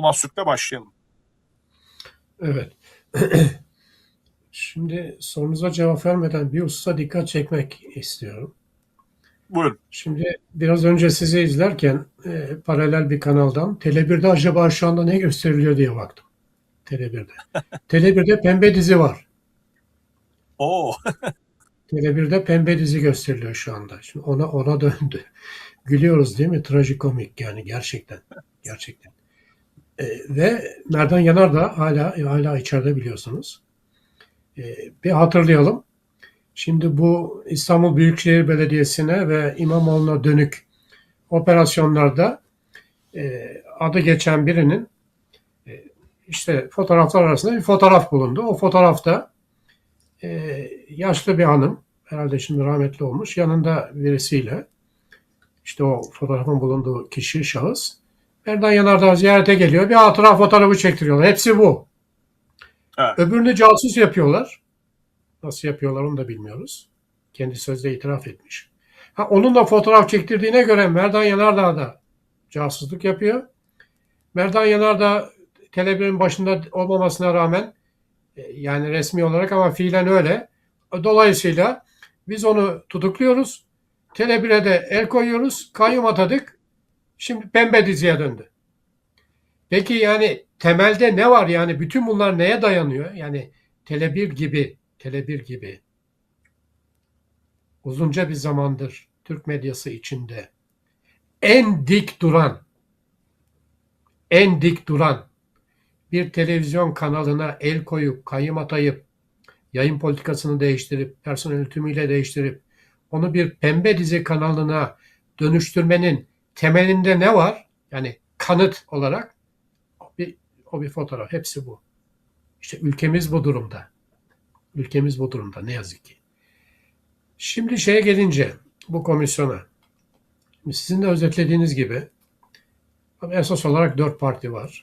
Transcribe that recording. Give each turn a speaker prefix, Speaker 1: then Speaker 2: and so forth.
Speaker 1: Mahsuk'la başlayalım.
Speaker 2: Evet. Şimdi sorunuza cevap vermeden bir hususa dikkat çekmek istiyorum.
Speaker 1: Buyurun.
Speaker 2: Şimdi biraz önce sizi izlerken e, paralel bir kanaldan Tele1'de acaba şu anda ne gösteriliyor diye baktım. Tele1'de. Tele1'de pembe dizi var.
Speaker 1: Oo.
Speaker 2: Tele1'de pembe dizi gösteriliyor şu anda. Şimdi ona ona döndü. Gülüyoruz değil mi? Trajikomik yani gerçekten. Gerçekten. E, ve Merdan Yanar da hala hala içeride biliyorsunuz. E, bir hatırlayalım. Şimdi bu İstanbul Büyükşehir Belediyesi'ne ve İmamoğlu'na dönük operasyonlarda e, adı geçen birinin e, işte fotoğraflar arasında bir fotoğraf bulundu. O fotoğrafta e, yaşlı bir hanım, herhalde şimdi rahmetli olmuş, yanında birisiyle işte o fotoğrafın bulunduğu kişi, şahıs Merdan Yanardağ ziyarete geliyor. Bir hatıra fotoğrafı çektiriyorlar. Hepsi bu.
Speaker 1: Evet.
Speaker 2: Öbürünü casus yapıyorlar. Nasıl yapıyorlar onu da bilmiyoruz. Kendi sözde itiraf etmiş. Ha, onun da fotoğraf çektirdiğine göre Merdan Yanardağ da casusluk yapıyor. Merdan Yanardağ Tele1'in başında olmamasına rağmen e, yani resmi olarak ama fiilen öyle. Dolayısıyla biz onu tutukluyoruz. Tele1'e de el koyuyoruz. Kayyum atadık. Şimdi pembe diziye döndü. Peki yani temelde ne var yani bütün bunlar neye dayanıyor? Yani Tele1 gibi, Tele1 gibi uzunca bir zamandır Türk medyası içinde en dik duran, en dik duran bir televizyon kanalına el koyup, kayyum atayıp, yayın politikasını değiştirip, personel tümüyle değiştirip, onu bir pembe dizi kanalına dönüştürmenin temelinde ne var? Yani kanıt olarak bir, o bir fotoğraf. Hepsi bu. İşte ülkemiz bu durumda. Ülkemiz bu durumda ne yazık ki. Şimdi şeye gelince bu komisyona. Sizin de özetlediğiniz gibi esas olarak dört parti var.